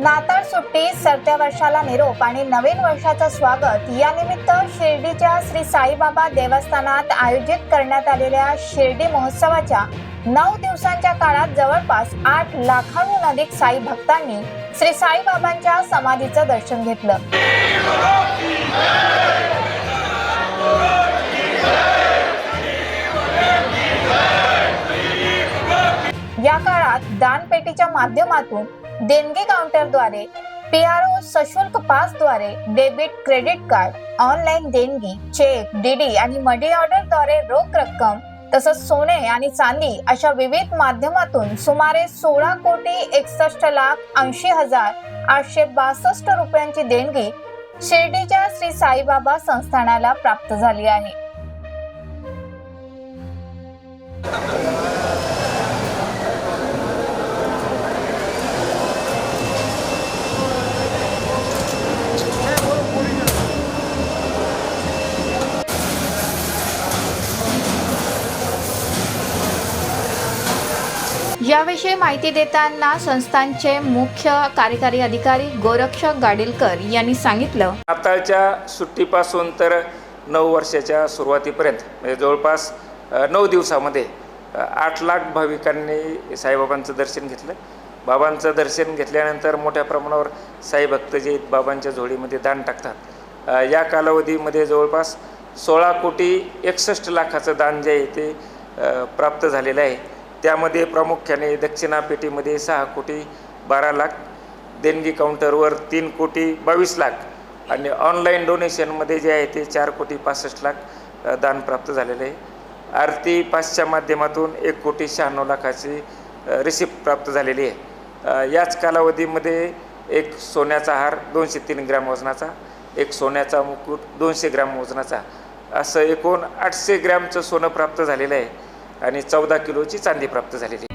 नाताळ सुट्टी सरत्या वर्षाला निरोप आणि नवीन वर्षाचं स्वागत. या निमित्त शिर्डीच्या श्री साईबाबा देवस्थानात आयोजित करण्यात आलेल्या शिर्डी महोत्सवाच्या नऊ दिवसांच्या काळात जवळपास आठ लाखांहून अधिक साई भक्तांनी श्री साईबाबांच्या समाधीचं दर्शन घेतलं. या काळात दानपेटीच्या माध्यमातून देणगी काउंटरद्वारे पीआरओ सशुल्क पासद्वारे डेबिट क्रेडिट कार्ड ऑनलाईन देणगी चेक डीडी आणि मनी ऑर्डरद्वारे रोख रक्कम तसंच सोने आणि चांदी अशा विविध माध्यमातून सुमारे सोळा कोटी एकसष्ट लाख ऐंशी हजार आठशे बासष्ट रुपयांची देणगी शिर्डीच्या श्री साईबाबा संस्थानाला प्राप्त झाली आहे. याविषयी माहिती देताना संस्थांचे मुख्य कार्यकारी अधिकारी गोरक्षक गाडीलकर यांनी सांगितलं. नाताळच्या सुट्टीपासून तर नऊ वर्षाच्या सुरुवातीपर्यंत म्हणजे जवळपास नऊ दिवसामध्ये आठ लाख भाविकांनी साईबाबांचं दर्शन घेतलं. बाबांचं दर्शन घेतल्यानंतर मोठ्या प्रमाणावर साई भक्त जे बाबांच्या झोळीमध्ये दान टाकतात. या कालावधीमध्ये जवळपास सोळा कोटी एकसष्ट लाखाचं दान जे आहे ते प्राप्त झालेलं आहे. त्यामध्ये प्रामुख्याने दक्षिणा पेटीमध्ये सहा कोटी बारा लाख देणगी काउंटरवर तीन कोटी बावीस लाख आणि ऑनलाईन डोनेशनमध्ये जे आहे ते चार कोटी पासष्ट लाख दान प्राप्त झालेलं आहे. आरती पासच्या माध्यमातून एक कोटी शहाण्णव लाखाची रिसिप्ट प्राप्त झालेली आहे. याच कालावधीमध्ये एक सोन्याचा हार दोनशे तीन ग्रॅम वजनाचा एक सोन्याचा मुकुट दोनशे ग्रॅम वजनाचा असं एकूण आठशे ग्रॅमचं सोनं प्राप्त झालेलं आहे. आणि चौदा किलोची चांदी प्राप्त झालेली